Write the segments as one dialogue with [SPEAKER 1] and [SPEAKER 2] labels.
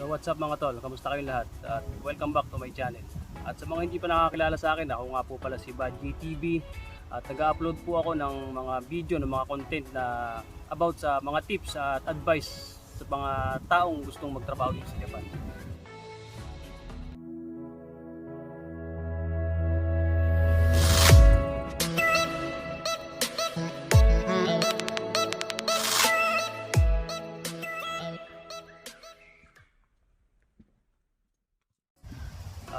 [SPEAKER 1] So what's up mga tol, kamusta kayong lahat? At welcome back to my channel. At sa mga hindi pa nakakilala sa akin, ako nga po pala si Badji TV at nag-upload po ako ng mga video, ng mga content na about sa mga tips at advice sa mga taong gustong magtrabaho dito sa Japan.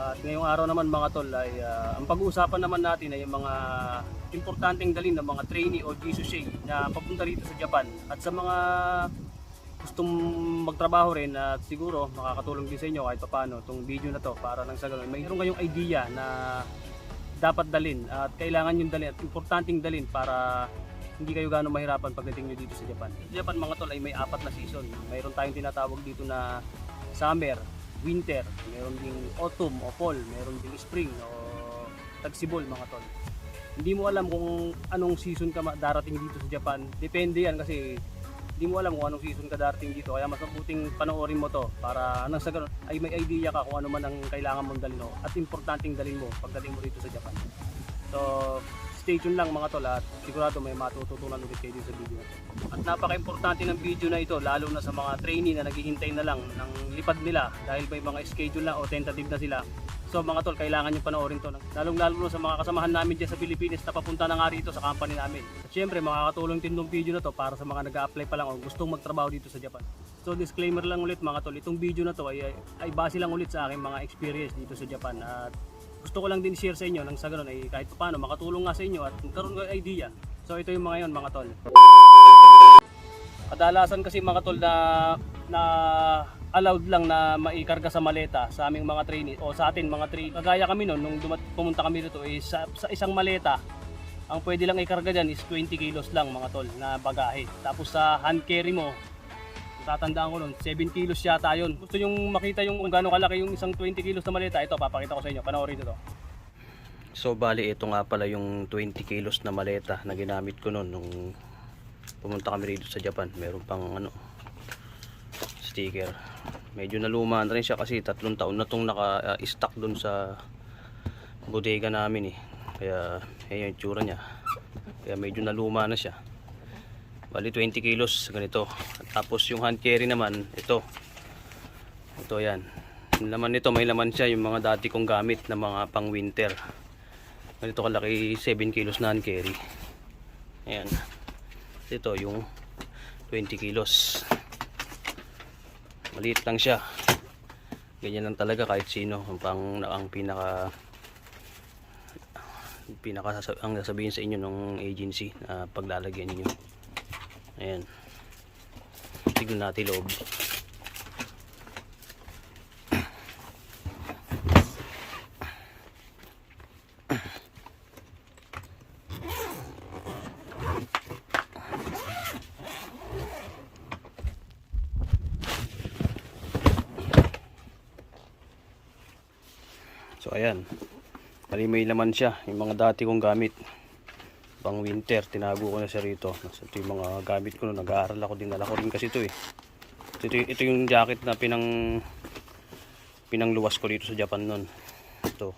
[SPEAKER 1] At ngayong araw naman mga tol ay ah, ang pag-uusapan naman natin ay yung mga importanteng dalhin ng mga trainee o Jisusei na papunta rito sa Japan. At sa mga gustong magtrabaho rin at siguro makakatulong din sa inyo kahit paano itong video na to para nang sa ganun mayroon kayong idea na dapat dalhin at kailangan yung dalhin at importanteng dalhin para hindi kayo gano'ng mahirapan pagdating nyo dito sa Japan. Sa Japan mga tol ay may apat na season. Mayroon tayong tinatawag dito na summer, winter, meron ding autumn o fall, meron ding spring o tagsibol mga tol. Hindi mo alam kung anong season ka darating dito sa Japan. Depende yan kasi hindi mo alam kung anong season ka darating dito. Kaya mas mabuting panoorin mo to para nang sa ganun ay may idea ka kung ano man ang kailangan mong dalhin at importanteng dalhin mo pagdating mo rito sa Japan. So, stay tuned lang mga tol at sigurado may matututunan ulit kayo sa video. At napaka-importante ng video na ito lalo na sa mga trainee na naghihintay na lang ng lipad nila dahil may mga schedule na o tentative na sila. So mga tol, kailangan nyo panoorin to. Lalong lalo na sa mga kasamahan namin dyan sa Pilipinas na papunta na nga rito sa company namin. At syempre, makakatulong din tong video na to para sa mga nag-a-apply pa lang o gustong magtrabaho dito sa Japan. So disclaimer lang ulit mga tol, itong video na to ay, ay base lang ulit sa aking mga experience dito sa Japan. At gusto ko lang din share sa inyo nang sa ganun ay kahit paano makatulong nga sa inyo at magkaroon kayo idea. So ito yung mga yon mga tol. Kadalasan kasi mga tol na na allowed lang na maikarga sa maleta sa aming mga trainee o sa atin mga trainee. Kagaya kami noon nung dumat, pumunta kami dito is sa, sa isang maleta ang pwede lang ikarga dyan is 20 kilos lang mga tol na bagahe. Tapos sa hand carry mo, tatandaan ko nun, 7 kilos yata yun. Gusto yung makita yung kung gaano kalaki yung isang 20 kilos na maleta, ito papakita ko sa inyo, panoorin ito. So bali ito nga pala yung 20 kilos na maleta na ginamit ko noon nung pumunta kami rito sa Japan. Meron pang ano sticker. Medyo naluma na rin siya kasi tatlong taon na tong naka-stock doon sa bodega namin eh. Kaya ayan yung tsura niya. Kaya medyo naluma na siya. Bali 20 kilos ganito. Tapos yung hand carry naman ito. Ito yan. Yung laman nito may laman siya yung mga dati kong gamit na mga pang winter. Ganito kalaki 7 kilos na hand carry. Ayan. Ito yung 20 kilos. Maliit lang siya. Ganyan lang talaga kahit sino ang pang ang pinaka pinaka ang sasabihin sa inyo ng agency na paglalagyan niyo. Ayan. Tignan natin loob. So ayan. Bali may laman siya, yung mga dati kong gamit. Pang winter, tinago ko na siya rito. Ito yung mga gamit ko noon, nag-aaral ako din, ko rin kasi ito eh. Ito, ito yung jacket na pinang pinangluwas ko dito sa Japan noon. Ito.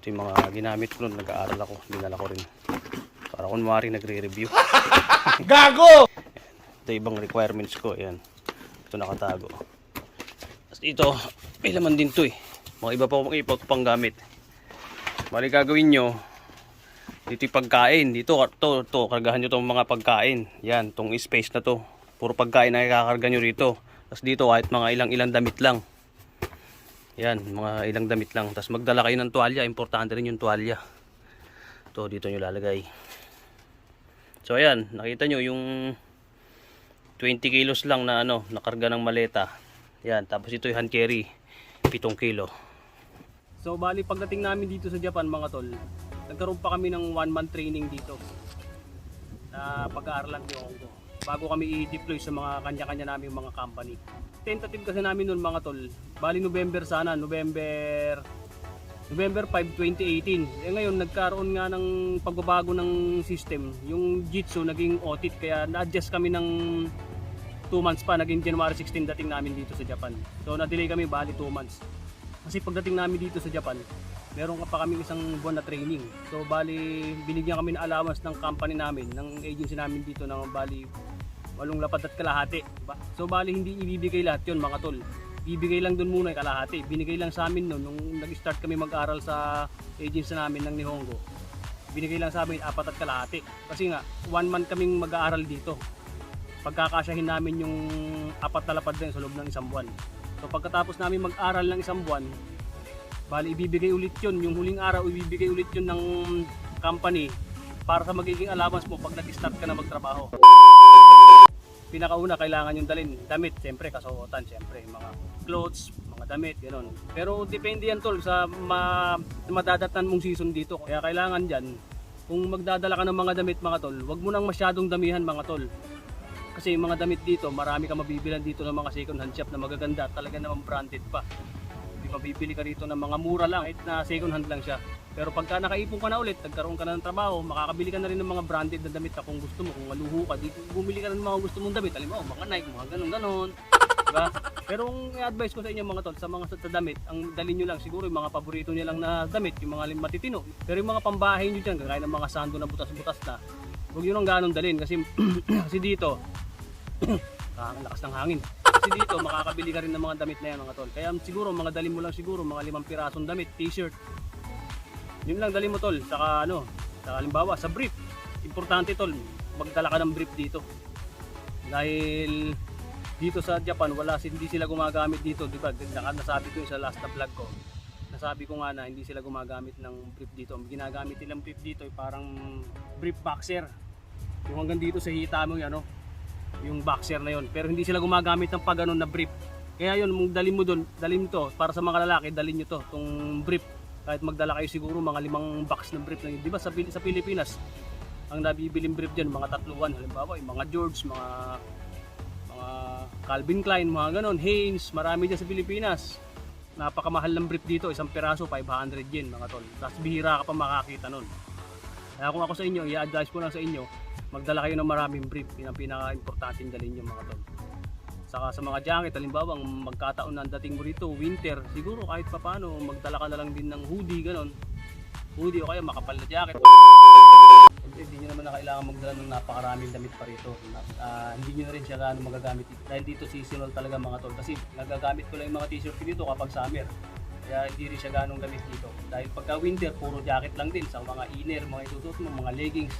[SPEAKER 1] Ito yung mga ginamit ko noon, nag-aaral ako, dinala ko rin. Para kunwari nagre-review.
[SPEAKER 2] Gago!
[SPEAKER 1] Ito ibang requirements ko, ayan. Ito nakatago. Tapos dito, may laman din to eh. Mga iba pa iba ko pang gamit. Bali gagawin nyo, dito yung pagkain. Dito, to, to, kargahan nyo tong mga pagkain. Yan, tong space na to. Puro pagkain na ikakarga nyo rito. Tapos dito, kahit mga ilang-ilang damit lang. Yan, mga ilang damit lang. Tapos magdala kayo ng tuwalya. Importante rin yung tuwalya. To, dito nyo lalagay. So ayan, nakita nyo yung 20 kilos lang na ano, nakarga ng maleta. Yan, tapos ito yung hand carry, 7 kilo. So bali pagdating namin dito sa Japan mga tol, nagkaroon pa kami ng one month training dito na pag-aaralan ni Ongo bago kami i-deploy sa mga kanya-kanya namin mga company. Tentative kasi namin noon mga tol, bali November sana, November November 5, 2018. Eh ngayon nagkaroon nga ng pagbabago ng system. Yung Jitsu naging audit kaya na-adjust kami ng 2 months pa, naging January 16 dating namin dito sa Japan. So na-delay kami bali 2 months. Kasi pagdating namin dito sa Japan, meron ka pa kami isang buwan na training. So bali binigyan kami ng allowance ng company namin, ng agency namin dito ng bali walong lapad at kalahati. Diba? So bali hindi ibibigay lahat yon mga tol. Ibigay lang doon muna yung kalahati. Binigay lang sa amin noon nung nag-start kami mag-aral sa agency namin ng Nihongo. Binigay lang sa amin apat at kalahati. Kasi nga, one month kaming mag-aaral dito. Pagkakasyahin namin yung apat na lapad din sa loob ng isang buwan. So pagkatapos namin mag-aral ng isang buwan, bali ibibigay ulit yun. Yung huling araw, ibibigay ulit yun ng company para sa magiging allowance mo pag nag-start ka na magtrabaho pinakauna kailangan yung dalhin damit, siyempre kasuotan, siyempre mga clothes, mga damit, gano'n. Pero depende yan tol sa ma madadatan mong season dito. Kaya kailangan dyan, kung magdadala ka ng mga damit mga tol, wag mo nang masyadong damihan mga tol. Kasi yung mga damit dito, marami ka mabibilan dito ng mga second hand shop na magaganda, talaga naman branded pa. Mabibili ka rito ng mga mura lang, kahit na second hand lang siya. Pero pagka nakaipon ka na ulit, nagkaroon ka na ng trabaho, makakabili ka na rin ng mga branded na damit na kung gusto mo, kung maluho ka, di bumili ka na ng mga gusto mong damit. Alam mo, mga Nike, mga ganun ganon Diba? Pero ang advice ko sa inyo mga tol, sa mga sa damit, ang dalhin nyo lang siguro yung mga paborito nyo lang na damit, yung mga matitino. Pero yung mga pambahay nyo dyan, kagaya ng mga sando na butas-butas na, huwag nyo nang ganun dalhin kasi, kasi dito, ah, ang lakas ng hangin. Kasi dito, makakabili ka rin ng mga damit na yan mga tol. Kaya siguro, mga dalhin mo lang siguro, mga limang pirasong damit, t-shirt, yun lang dali mo tol, saka ano, saka halimbawa sa brief. Importante tol, magdala ka ng brief dito. Dahil dito sa Japan, wala hindi sila gumagamit dito, di ba? Nasabi ko sa last na vlog ko. Nasabi ko nga na hindi sila gumagamit ng brief dito. Ang ginagamit nilang brief dito ay parang brief boxer. Yung hanggang dito sa hita mo yung ano, yung boxer na yon. Pero hindi sila gumagamit ng pag na brief. Kaya yun, mong dalhin mo doon, dalhin to para sa mga lalaki, dalhin nyo to, tong brief kahit magdala kayo siguro mga limang box ng brief lang yun. Di ba sa, sa Pilipinas, ang nabibiling brief dyan, mga tatluan, halimbawa, yung mga George, mga mga Calvin Klein, mga ganon, Hanes, marami dyan sa Pilipinas. Napakamahal ng brief dito, isang piraso, 500 yen, mga tol. Tapos bihira ka pa makakita nun. Kaya kung ako sa inyo, i-advise ko lang sa inyo, magdala kayo ng maraming brief, yun ang pinaka-importante dalhin yung mga tol. Saka sa mga jacket, halimbawa, magkataon na dating mo rito, winter, siguro kahit pa paano, magdala ka na lang din ng hoodie, ganon. Hoodie o kaya makapal na jacket. Hindi, nyo naman na kailangan magdala ng napakaraming damit pa rito. Ah, hindi nyo na rin siya gaano magagamit. Dahil dito seasonal talaga mga tol. Kasi nagagamit ko lang yung mga t-shirt dito kapag summer. Kaya hindi rin siya ganong gamit dito. Dahil pagka winter, puro jacket lang din. Sa mga inner, mga isusuot mo, mga leggings.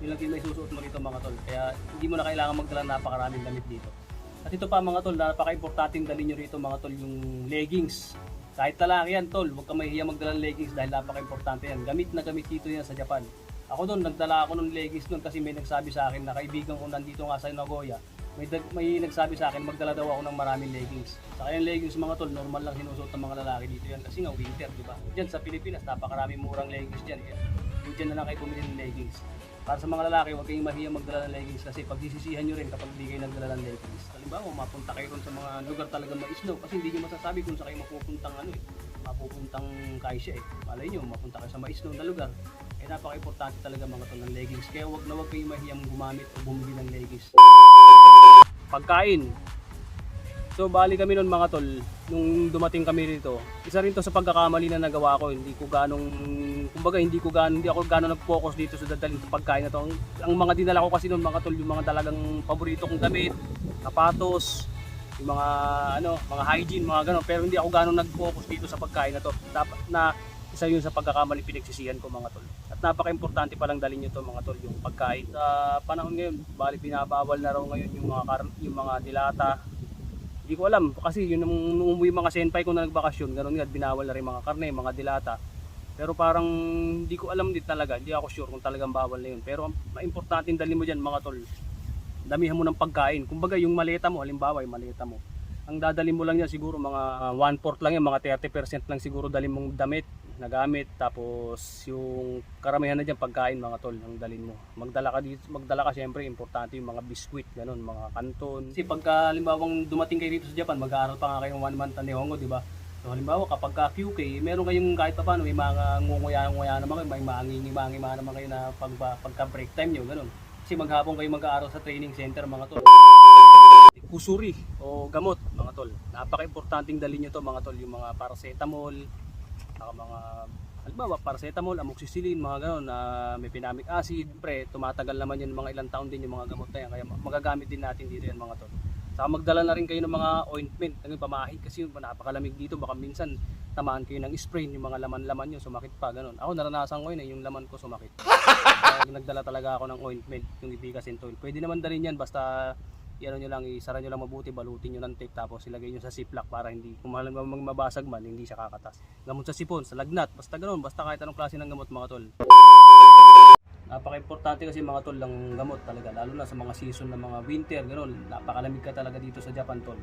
[SPEAKER 1] Yun lang din may susuot mo rito mga tol. Kaya hindi mo na kailangan magdala ng napakaraming damit dito. At ito pa mga tol, napaka-importanting dalhin nyo rito mga tol yung leggings. Kahit lalaki yan tol, huwag ka mahihiya magdala ng leggings dahil napaka-importante yan. Gamit na gamit dito yan sa Japan. Ako doon, nagdala ako ng leggings doon kasi may nagsabi sa akin na kaibigan ko nandito nga sa Nagoya. May, dag- may nagsabi sa akin magdala daw ako ng maraming leggings. Sa kanyang leggings mga tol, normal lang sinusuot ng mga lalaki dito yan kasi nga winter, di ba? Diyan sa Pilipinas, napakaraming murang leggings diyan. Eh. Diyan na lang kayo bumili ng leggings. Para sa mga lalaki, huwag kayong mahiya magdala ng leggings kasi pagsisisihan nyo rin kapag hindi kayo nagdala ng leggings. Halimbawa, mapunta kayo sa mga lugar talaga maisno kasi hindi nyo masasabi kung sa kayo mapupuntang ano eh, mapupuntang kaisya eh. Malay nyo, mapunta kayo sa maisno na lugar. Eh napaka-importante talaga mga tol ng leggings. Kaya huwag na huwag kayong mahiyang gumamit o bumili ng leggings. Pagkain. So bali kami noon mga tol, nung dumating kami rito, isa rin to sa pagkakamali na nagawa ko, hindi ko ganong, kumbaga hindi ko ganong, hindi ako ganong nag-focus dito sa dadalhin sa pagkain na to. Ang, ang mga dinala ko kasi noon mga tol, yung mga talagang paborito kong damit, sapatos, yung mga ano, mga hygiene, mga ganon. Pero hindi ako ganong nag-focus dito sa pagkain na to. Dapat na isa yun sa pagkakamali pinagsisihan ko mga tol. At napaka-importante palang dalhin nyo to mga tol, yung pagkain. Sa panahon ngayon, bali binabawal na raw ngayon yung mga yung mga dilata, hindi ko alam kasi yun nung, nung umuwi mga senpai ko na nagbakasyon, ganun nga binawal na rin mga karne, mga dilata. Pero parang hindi ko alam din talaga, hindi ako sure kung talagang bawal na yun. Pero importante dalhin mo diyan mga tol. Damihan mo ng pagkain. Kumbaga yung maleta mo, halimbawa yung maleta mo. Ang dadalhin mo lang yan siguro mga 1/4 lang yan, mga 30% lang siguro dalhin mong damit na gamit tapos yung karamihan na diyan pagkain mga tol ang dalhin mo. Magdala ka dito, magdala ka syempre importante yung mga biskwit, ganun, mga kanton. Kasi pagka halimbawang dumating kayo dito sa Japan, mag-aaral pa nga kayong one month na Nihongo, di ba? So halimbawa kapag ka QK, meron kayong kahit pa paano may mga ngunguya-nguya naman kayo, may mangingi-mangi naman kayo na pag, pagka break time nyo, ganun. Kasi maghapon kayo mag-aaral sa training center mga tol. kusuri o gamot mga tol. Napaka-importanting dalhin nyo to mga tol, yung mga paracetamol, saka mga halimbawa paracetamol, amoxicillin, mga gano'n na may pinamic acid, pre, tumatagal naman yun mga ilang taon din yung mga gamot na yan, kaya magagamit din natin dito yan mga tol. Saka magdala na rin kayo ng mga ointment, ng pamahid kasi yun, napakalamig dito, baka minsan tamaan kayo ng sprain, yung mga laman-laman nyo, sumakit pa, gano'n. Ako naranasan ko yun, eh, yung laman ko sumakit. Kaya nagdala talaga ako ng ointment, yung Ibicasin Toil. Pwede naman dalhin yan, basta i-ano nyo lang, isara nyo lang mabuti, balutin nyo ng tape, tapos ilagay nyo sa ziplock para hindi, kung mahal mag mabasag man, hindi siya kakatas. Gamot sa sipon, sa lagnat, basta gano'n, basta kahit anong klase ng gamot mga tol. Napaka-importante kasi mga tol ng gamot talaga, lalo na sa mga season ng mga winter, gano'n, napakalamig ka talaga dito sa Japan tol.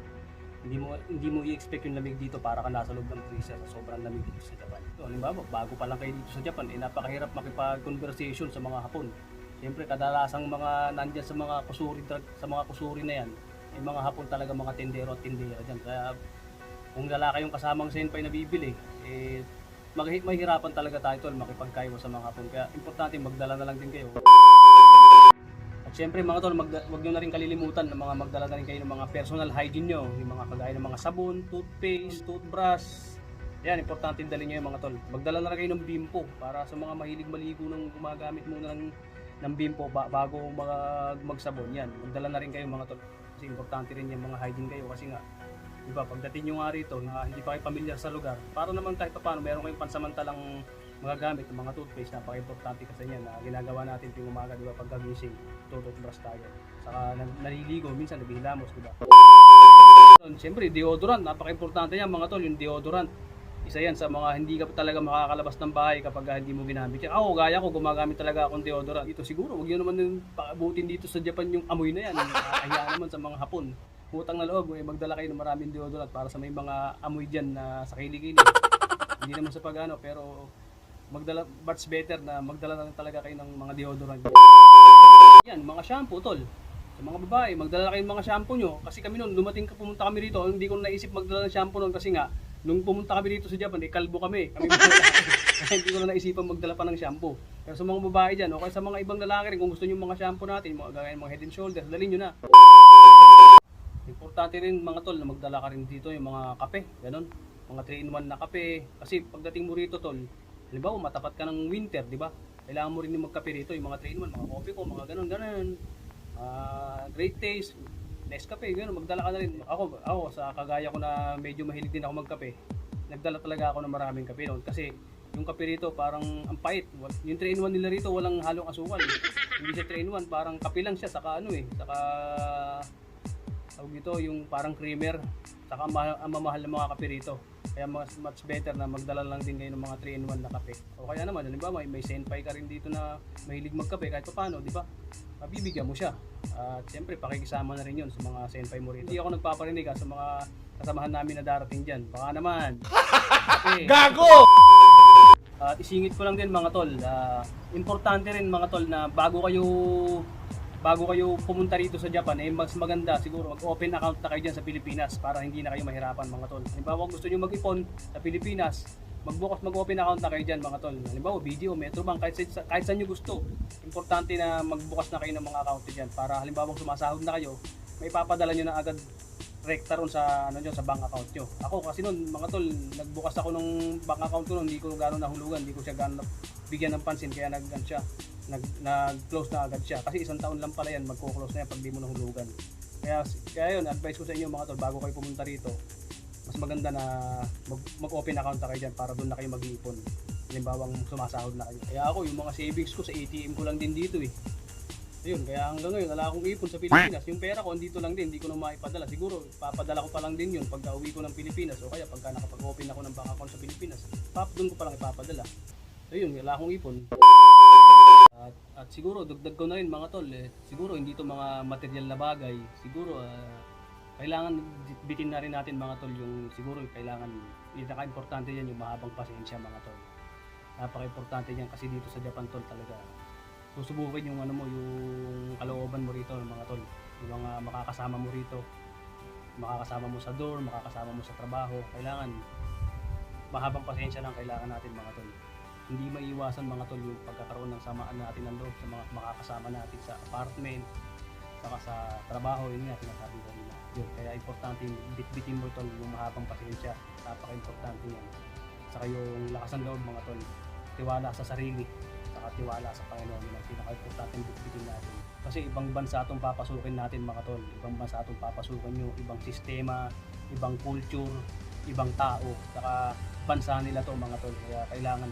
[SPEAKER 1] Hindi mo hindi mo i-expect yung lamig dito para ka nasa loob ng freezer, sobrang lamig dito sa Japan. So, halimbawa, bago pa lang kayo dito sa Japan, eh napakahirap makipag-conversation sa mga Hapon. Siyempre, kadalasang mga nandyan sa mga kusuri, sa mga kusuri na yan, eh, mga Hapon talaga mga tindero at tindera dyan. Kaya kung lalaki yung kasamang senpai na bibili, eh, mag mahirapan talaga tayo tol makipagkaiwa sa mga Hapon. Kaya importante magdala na lang din kayo. At syempre mga tol, wag nyo na rin kalilimutan na mga magdala na rin kayo ng mga personal hygiene nyo. Yung mga kagaya ng mga sabon, toothpaste, toothbrush. Yan, importante dalhin nyo yung mga tol. Magdala na rin kayo ng bimpo para sa mga mahilig maligo ng gumagamit muna ng, ng bimpo ba- bago mag, magsabon. Yan, magdala na rin kayo mga tol. Kasi importante rin yung mga hygiene kayo kasi nga Diba, pagdating nyo nga rito, na hindi pa kayo pamilyar sa lugar, para naman kahit pa paano, meron kayong pansamantalang mga gamit, mga toothpaste, napaka-importante kasi yan na ginagawa natin tuwing umaga, di ba, pagkagising, tututbrush tayo. Saka naliligo, minsan nabihilamos, di ba? Siyempre, deodorant, napaka-importante yan mga tol, yung deodorant. Isa yan sa mga hindi ka talaga makakalabas ng bahay kapag hindi mo ginamit yan. Ako, gaya ko, gumagamit talaga akong deodorant. Ito siguro, huwag yun naman yung paabutin dito sa Japan yung amoy na yan. Kaya naman sa mga hapon. Utang na loob, eh, magdala kayo ng maraming deodorant para sa may mga amoy dyan na sa kilikili. hindi naman sa pagano, pero magdala, much better na magdala na talaga kayo ng mga deodorant. Yan, mga shampoo, tol. Sa mga babae, magdala kayo ng mga shampoo nyo. Kasi kami noon, dumating ka, pumunta kami rito, hindi ko naisip magdala ng shampoo noon kasi nga, nung pumunta kami dito sa Japan, eh, kalbo kami. kami hindi ko na naisipan magdala pa ng shampoo. Pero sa mga babae dyan, o kaya sa mga ibang lalaki rin, kung gusto nyo mga shampoo natin, mga ng mga head and shoulders, dalhin nyo na. Importante rin mga tol na magdala ka rin dito yung mga kape, ganun. Mga 3-in-1 na kape. Kasi pagdating mo rito tol, halimbawa matapat ka ng winter, di ba? Kailangan mo rin yung magkape rito, yung mga 3-in-1, mga coffee ko, mga ganun, ganun. Ah, great taste, Nescafe, ganun, magdala ka na rin. Ako, ako sa kagaya ko na medyo mahilig din ako magkape, nagdala talaga ako ng maraming kape noon kasi yung kape rito parang ang pait. Yung 3-in-1 nila rito walang halong asukal. Hindi siya 3-in-1, parang kape lang siya saka ano eh, saka tawag ito yung parang creamer saka ma- ang mamahal ng mga kape rito kaya mas much better na magdala lang din kayo ng mga 3-in-1 na kape. O kaya naman halimbawa may, may senpai ka rin dito na mahilig magkape kahit pa paano di ba? Mabibigyan mo siya. At siyempre pakikisama na rin yun sa mga senpai mo rito. Hindi ako nagpaparinig ha, sa mga kasamahan namin na darating dyan. Baka naman. Okay.
[SPEAKER 2] Gago!
[SPEAKER 1] At isingit ko lang din mga tol, ah, importante rin mga tol na bago kayo bago kayo pumunta rito sa Japan, eh mas maganda siguro mag-open account na kayo dyan sa Pilipinas para hindi na kayo mahirapan mga tol. Halimbawa gusto nyo mag-ipon sa Pilipinas, magbukas mag-open account na kayo dyan mga tol. Halimbawa video, Metrobank, kahit, sa, kahit saan nyo gusto. Importante na magbukas na kayo ng mga account dyan para halimbawa kung sumasahod na kayo, may papadala nyo na agad rekta ron sa ano nyo, sa bank account nyo. Ako kasi noon mga tol, nagbukas ako ng bank account ko noon, hindi ko gano'n nahulugan, hindi ko siya gano'n bigyan ng pansin kaya nag ano siya, nag nag-close na agad siya. Kasi isang taon lang pala yan, magko-close na yan pag di mo nahulugan. Kaya kaya yun, advice ko sa inyo mga tol, bago kayo pumunta rito, mas maganda na mag, mag-open account na kayo dyan para doon na kayo mag-iipon. Halimbawa sumasahod na kayo. Kaya ako, yung mga savings ko sa ATM ko lang din dito eh. Ayun, kaya hanggang ngayon, wala akong ipon sa Pilipinas. Yung pera ko, andito lang din, hindi ko na maipadala. Siguro, papadala ko pa lang din yun pagka uwi ko ng Pilipinas. O kaya pagka nakapag-open ako ng bank account sa Pilipinas, pap, doon ko pa lang ipapadala. Ayun, wala akong ipon. At, at siguro, dagdag ko na rin mga tol, eh, siguro hindi to mga material na bagay. Siguro, ah, kailangan bitin na rin natin mga tol yung siguro kailangan, pinaka-importante yan yung mahabang pasensya mga tol. Napaka-importante yan kasi dito sa Japan tol talaga susubukin yung ano mo yung kalooban mo rito mga tol. Yung mga makakasama mo rito. Makakasama mo sa door makakasama mo sa trabaho. Kailangan mahabang pasensya lang kailangan natin mga tol. Hindi maiiwasan mga tol yung pagkakaroon ng samaan natin ng loob sa mga makakasama natin sa apartment sa saka sa trabaho, yun nga, sinasabi ko nila. Yun, kaya importante yung bitbitin mo tol, yung mahabang pasensya, napaka-importante yan. Saka yung lakas ng loob mga tol, tiwala sa sarili, tiwala sa Panginoon, yun ang pinaka-importante bitbitin natin. Kasi ibang bansa itong papasukin natin mga tol, ibang bansa itong papasukin nyo, ibang sistema, ibang culture, ibang tao, saka bansa nila to mga tol, kaya kailangan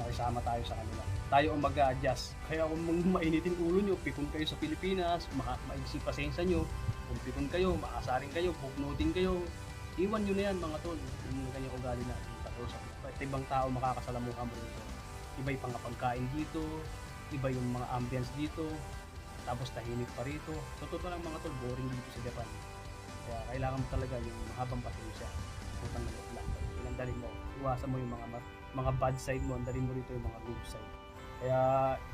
[SPEAKER 1] makisama tayo sa kanila. Tayo ang mag-a-adjust. Kaya kung mainitin ulo nyo, pikon kayo sa Pilipinas, ma maigsi pasensya nyo, kung pikon kayo, maasarin kayo, buknutin kayo, iwan nyo na yan mga tol. Yung kanyang ugali natin. At ibang tao makakasalamuhan mo dito. Iba yung pangkapagkain dito, iba yung mga ambience dito, tapos tahimik pa rito. So, totoo lang mga tol, boring dito sa Japan. Kaya kailangan mo talaga yung mahabang pasensya. Utang na loob lang. Pinandalin mo. Iwasan mo yung mga mga bad side mo, andalin mo rito yung mga good side. Kaya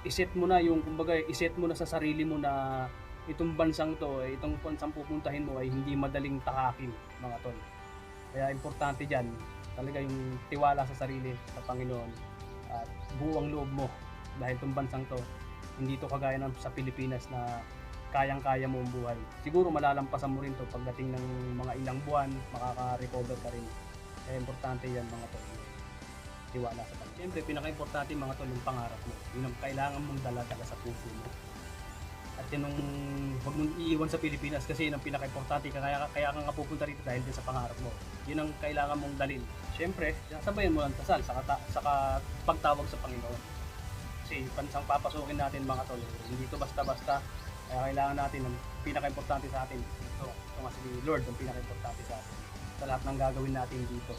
[SPEAKER 1] iset mo na yung, kumbaga, iset mo na sa sarili mo na itong bansang to, eh, itong bansang pupuntahin mo ay hindi madaling tahakin, mga tol. Kaya importante dyan, talaga yung tiwala sa sarili, sa Panginoon, at buwang loob mo. Dahil itong bansang to, hindi to kagaya ng sa Pilipinas na kayang-kaya mo ang buhay. Siguro malalampasan mo rin to pagdating ng mga ilang buwan, makaka-recover ka rin. Kaya importante yan mga tol. Tiwala sa Panginoon. Siyempre, pinaka-importante mga tol, yung pangarap mo. Yun ang kailangan mong dala-dala sa puso mo. At yun ang huwag mong iiwan sa Pilipinas kasi yun ang pinaka-importante. Kaya, kaya ka nga pupunta rito dahil din sa pangarap mo. Yun ang kailangan mong dalin. Siyempre, sabayan mo ang tasal, ta- saka pagtawag sa Panginoon. Kasi pansang papasukin natin mga tol, hindi ito basta-basta. Kaya kailangan natin ang pinaka-importante sa atin. Ito, ito nga si Lord ang pinaka-importante sa atin. Sa lahat ng gagawin natin dito.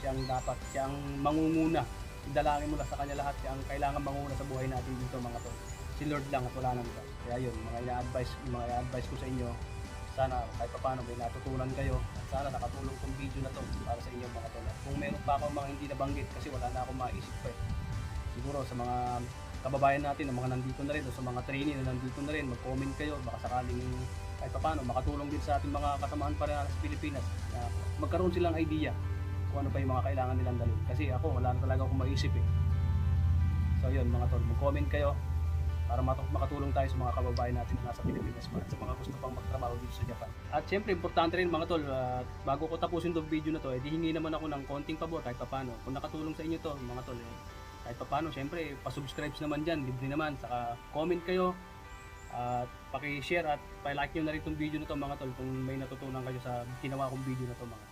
[SPEAKER 1] Siya ang dapat, siya ang mangunguna. Idalangin mo na sa kanya lahat. Siya ang kailangan manguna sa buhay natin dito mga tol. Si Lord lang at wala nang iba. Kaya yun, mga ina-advise, mga ina-advise ko sa inyo, sana kahit pa paano may natutunan kayo at sana nakatulong tong video na to para sa inyo mga tol. Kung meron pa akong mga hindi nabanggit kasi wala na akong maisip pa eh. Siguro sa mga kababayan natin, na mga nandito na rin o sa mga trainee na nandito na rin, mag-comment kayo baka sakaling kahit pa paano makatulong din sa ating mga kasamahan pa sa Pilipinas na magkaroon silang idea kung ano pa yung mga kailangan nilang dalhin. Kasi ako, wala na talaga akong maisip eh. So yun mga tol, mag-comment kayo para makatulong tayo sa mga kababayan natin na nasa Pilipinas at sa mga gusto pang magtrabaho dito sa Japan. At syempre, importante rin mga tol, at bago ko tapusin itong video na to, eh, hingi naman ako ng konting pabor kahit paano. Kung nakatulong sa inyo to, mga tol, eh, kahit paano, syempre, pasubscribe naman dyan, libre naman, saka comment kayo, at paki-share at pa-like nyo na rin itong video na to mga tol kung may natutunan kayo sa ginawa kong video na to mga.